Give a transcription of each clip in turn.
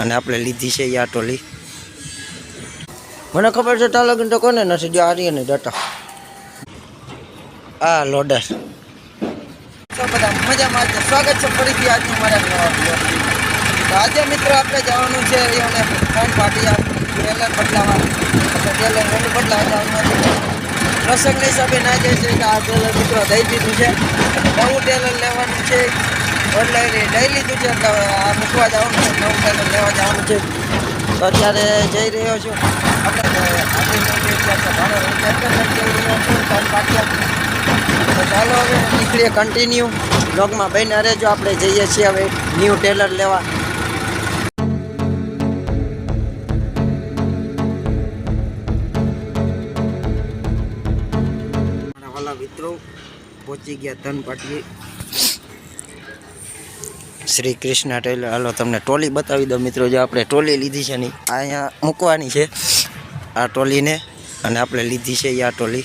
અને આપણે લીધી છે યા ટોલી. મને ખબર છે ત્યાં લગન તો કોને નથી, જો આર્ય ને ડટા આ લોડર. તો બધા મજામાં સ્વાગત છે ફરીથી આજનું મારા નવા તો આજે મિત્રો આપણે જવાનું છે ફોન પાટિયા ટેલર બદલાવા ટેલર એનું બદલાવા જવાનું છે. હિસાબે ના જાય છે આ ટેલર મિત્રો દઈ દીધું છે. નવું ટેલર લેવાનું છે. બદલાવી દઈ લીધું છે. એટલે આ મૂકવા જવાનું છે. છે. તો અત્યારે જઈ રહ્યો છું. તો ચાલો હવે નીકળીએ કન્ટિન્યુ બ્લોગમાં બહીને રહેજો. આપણે જઈએ છીએ હવે ન્યૂ ટેલર લેવા. મિત્રો પહોંચી ગયા ધનપાટીએ શ્રી કૃષ્ણ ટેલર. હાલો, તમને ટોલી બતાવી દો મિત્રો, જો આપણે ટોલી લીધી છે ને, અહીંયા મૂકવાની છે. આ ટોલીને અને આપણે લીધી છે આ ટોલી.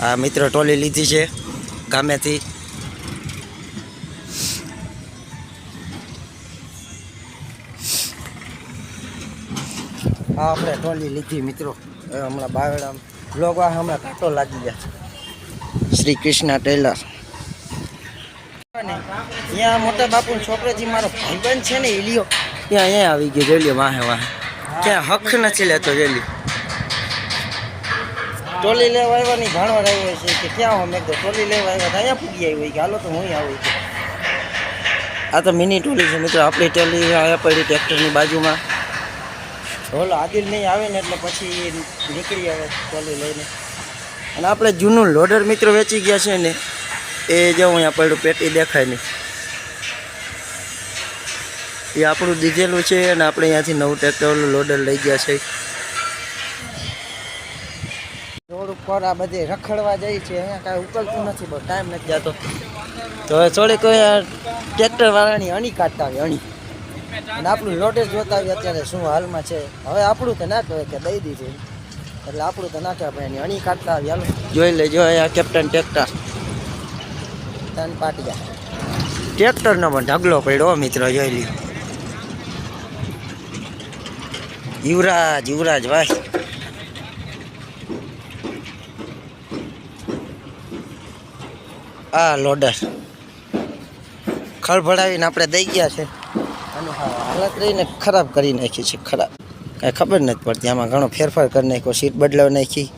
આ મિત્રો ટોલી લીધી છે ગામેથી. આ આપણે ટોલી લીધી મિત્રો. હમણાં બાવેડા આ હમણાં કાંટો લાગી ગયા. શ્રી કૃષ્ણ ટેલર. અહીંયા મોટા બાપુ છોકરાજી મારો ભાઈબંધ છે ને ઇલિયો ત્યાં અહીંયા આવી ગયો જોઈ લ્યો વાહે. વાહે ત્યાં હક નથી લેતો જોઈ લ્યો ટોલી લેવા આવ્યા ની ભાણવા આવ્યો છે કે ક્યાં હો તો ટોલી લેવા આવ્યા તો અહીંયા પૂગી આવી કે હાલો તો હું આવી આ તો મિની ટોલી છે મિત્રો આપણી ટોલી અહીંયા પડી ટ્રેક્ટરની બાજુમાં. ઓલો આદિલ નહીં આવે ને એટલે પછી નીકળી આવે ટોલી લઈને. અને આપણે જૂનું લોડર મિત્રો વેચી ગયા છે ને એ જો અહીંયા પડ્યું પેટી દેખાય નહીં. એ આપણું દીધેલું છે અને આપણે અહીંયાથી નવું ટ્રેક્ટર લોડર લઈ ગયા છે. રોડ ઉપર આ બધે રખડવા જાય છે અહીંયા કાંઈ ઉકલતું નથી બહુ ટાઈમ નથી જતો. તો હવે થોડીક ટ્રેક્ટર વાળાની અણી કાઢતા આવી અણી. અને આપણું લોટેજ જોતા આવીએ અત્યારે શું હાલમાં છે. હવે આપણું તો ના કહેવાય કે દઈ દીધું. એટલે આપણું તો ના કહેવાય એની અણી કાઢતા આવી હાલો. જોઈ લેજો અહીંયા કેપ્ટન ટ્રેક્ટર. તન પાટિયા ટ્રેક્ટરનો પણ ઢગલો પડ્યો મિત્રો જોઈ લ્યો. યુવરાજ યુવરાજ ભાઈ. આ લોડર. ખળભળાવીને આપણે દઈ ગયા છે. અને હાલત રહીને ખરાબ કરી નાખી છે, ખરાબ. કાંઈ ખબર નથી પડતી, આમાં ઘણો ફેરફાર કરી નાખ્યો, સીટ બદલાવી નાખી.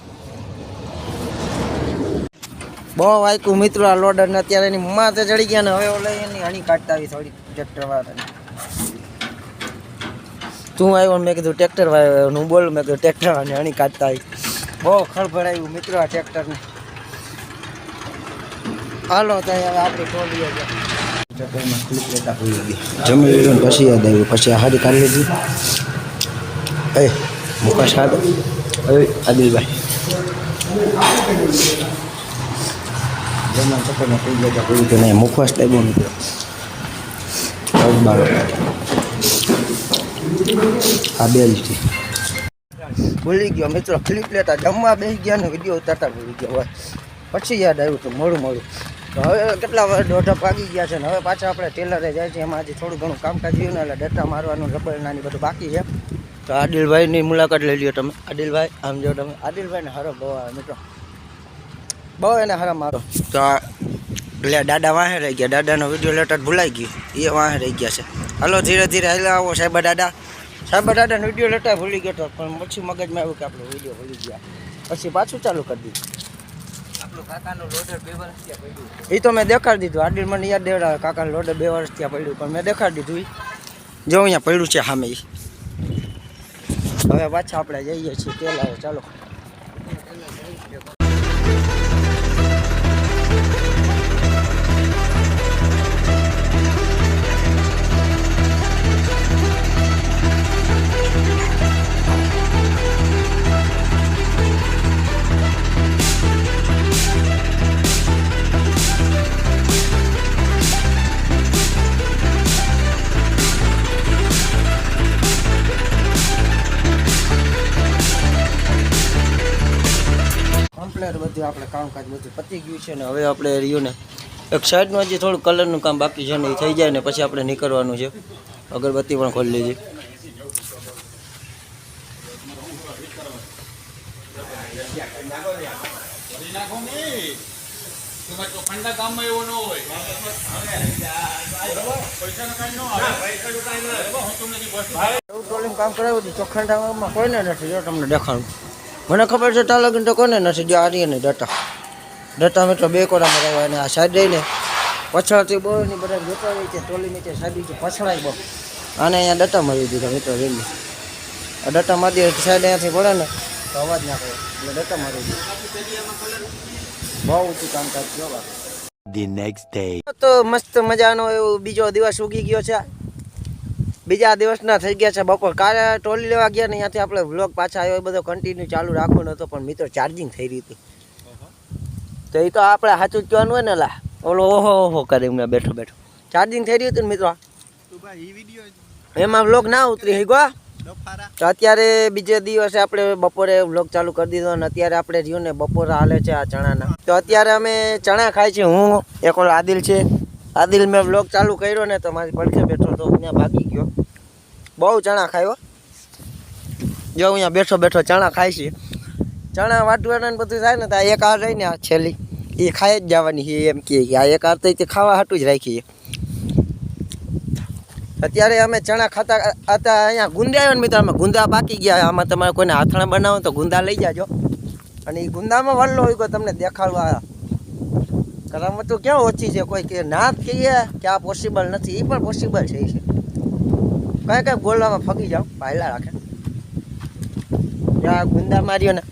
બહુ વાયકું મિત્રો આ લોડરને, અત્યારે એની માથે ચડી ગયા ને હવે ઓલે એની હણી કાઢતા આવી થોડી ટ્રેક્ટર તું આવ્યો મેં કીધું ટ્રેક્ટર વાળો હું બોલું, મેં કીધું ટ્રેક્ટર વાળાને અણી કાઢતા આવી બહુ ખળભળાયું મિત્રો આ ટ્રેક્ટરને. હાલો ત્યાં હવે આપણે ટોલી જમી પછી આવ્યું. પછી આ હારી કાઢી લીધી. એ, મુકાશ ખાધો હવે આદિલભાઈ. જમવા ચક્કરમાં થઈ ગયા હતા નહીં. મુખવાસ ટાઈપો નીકળ્યો બાર આ ભૂલી ગયો. મિત્રો ક્લિપ લેતા જમવા બેસી ગયા ને વીડિયો ઉતારતા ભૂલી ગયો હોય. પછી યાદ આવ્યું તો મોડું મોડું. તો હવે કેટલા દોઢા પાકી ગયા છે ને હવે પાછા આપણે ટેલરે જાય છે. એમાં આજે થોડું ઘણું કામકાજ રહ્યું ને એટલે ડટ્ટા મારવાનું રબર નાની બધું બાકી છે. તો આદિલભાઈની મુલાકાત લઈ લ્યો તમે. આદિલભાઈ આમ જો તમે. આદિલભાઈને હારો બહુ આવે મિત્રો. બહુ એને હારા મારો તો એટલે દાદા વાહે રહી ગયા. દાદાનો વીડિયો લેટર ભૂલાઈ ગયું. એ વાહે રહી ગયા છે. હાલો ધીરે ધીરે હાલે આવો સાહેબ દાદા. સાહેબ દાદાનો વીડિયો લેટર ભૂલી ગયો હતો પણ પછી મગજમાં આવ્યું કે આપણો વીડિયો ભૂલી ગયા. પછી પાછું ચાલુ કરી દીધું. એ તો મેં દેખાડી દીધું. આડીલ મને યાદ દેવડાવે કાકાનું લોડર બે વર્ષ ત્યાં પડ્યું. પણ મેં દેખાડી દીધું. જો અહીંયા પડ્યું છે સામે. હવે પાછા આપણે જઈએ છીએ. તેલ આવે ચાલો. બધું આપણે કામકાજ બધું પતી ગયું છે ને હવે આપણે રહ્યું ને એક સાઈડનું હજી થોડું કલરનું કામ બાકી છે ને એ થઈ જાય ને પછી આપણે નીકળવાનું છે. અગરબત્તી પણ ખોલી લીધી. એવું કામ કરાવ્યું ચોખંડામાં કોઈને નથી જો તમને દેખાડું મને ખબર છે ત્યાં લગીને તો કોને નથી જો ને ડટા. ડટા મિત્રો બે કોરામાં રહેવા અને આ સાઈડ રહીને પછાડથી બહુ ની બધા જોતા હોય છે ટોલી નીચે સાઈડ છે પછડાય બહુ. આને અહીંયા ડટા મારી દીધા મિત્રો રેલી. આ ડટા મારી દે સાઈડ અહીંયાથી પડે ને તો અવાજ ના કરે એટલે ડટા મારી દીધું. બહુ ઊંચું કામકાજ થયો બાકી The next day. તો મસ્ત મજાનો એવો બીજો દિવસ ઉગી ગયો છે. બીજા દિવસના થઈ ગયા છે બપોર. કાલે ટોલી લેવા ગયા ને ત્યાંથી આપણે વ્લોગ પાછા આવ્યો એ બધો કન્ટિન્યુ ચાલુ રાખવાનો હતો પણ મિત્રો ચાર્જિંગ થઈ રહી હતી. તો એ તો આપણે સાચું જ કહેવાનું હોય ને લા ઓલો ઓહો ઓહો કરે એમને બેઠો બેઠો. ચાર્જિંગ થઈ રહ્યું હતું ને મિત્રો? એમાં વ્લોગ ના ઉતરી ગયો તો અત્યારે બીજે દિવસે આપણે બપોરે વ્લોગ ચાલુ કરી દીધો અને અત્યારે આપણે રહ્યું ને બપોર હાલે છે આ ચણાના. તો અત્યારે અમે ચણા ખાય છે હું એક ઓલો આદિલ છે. આદિલ, મેં બ્લોગ ચાલુ કર્યો ને તો મારી પડખે બેઠો તો અહીંયા ભાગી ગયો. બહુ ચણા ખાયો જો અહીંયા બેઠો બેઠો ચણા ખાય છે. ચણા વાટવાના બધું થાય ને તો આ એક હાર રહીને આ છેલ્લી. એ ખાઈ જ જવાની છે એમ કહે કે આ એક હાર તો તે ખાવા હાટું જ રાખીએ. અત્યારે અમે ચણા ખાતા હતા અહીંયા ગુંદા આવ્યો ને મિત્રો, અમે ગુંદા બાકી ગયા. આમાં તમારે કોઈને હાથણા બનાવો તો ગુંદા લઈ જાજો. અને એ ગુંદામાં વલ્લો હોય તમને દેખાડવા કરામતો ક્યાં ઓછી છે? કોઈ કે ના કહીએ કે આ પોસિબલ નથી. એ પણ પોસિબલ છે એ છે. કઈ કઈ ગોલવામાં ફગી જાઓ, પાયલા રાખે. આ ગુંદા માર્યો ને.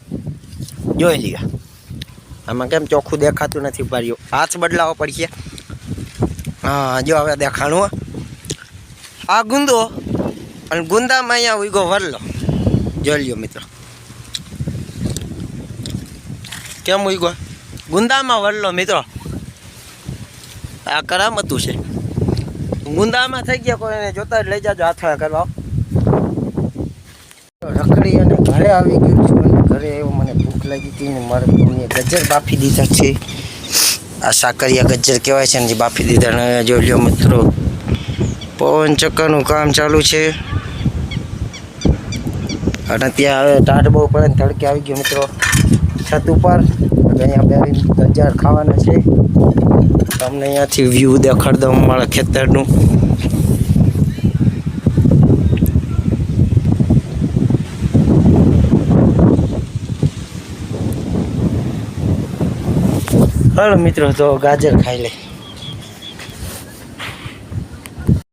જોઈ લીધા આમાં કેમ ચોખ્ખું દેખાતું નથી પાડ્યું હાથ બદલાવો પડશે. હા, જો હવે દેખાણું આ ગુંદો અને ગુંદામાં અહીંયા ઉગો વરલો. જોઈ લ્યો મિત્રો. કેમ ઉગો ગુંદામાં વરલો મિત્રો. આ કરામતું છે. ગુંદામાં થઈ ગયા કોઈને જોતા જ લઈ જાજો હાથળા કરવા. રખડી અને ઘરે આવી ગયું છું ઘરે એવું મને ભૂખ લાગી હતી ને મારે મમ્મીએ ગજર બાફી દીધા છે. આ સાકરિયા ગજર કહેવાય છે ને જે બાફી દીધા ને જોઈ લ્યો મિત્રો. પવન ચક્કરનું કામ ચાલુ છે. અને ત્યાં હવે ટાઢ બહુ પડે તડકે આવી ગયો મિત્રો. છત ઉપર અહીંયા બેરીને ગજાર ખાવાના છે. તમને અહીંયાથી વ્યૂ દેખાડ મારા ખેતરનું. હાલો મિત્રો, તો ગાજર ખાઈ લે.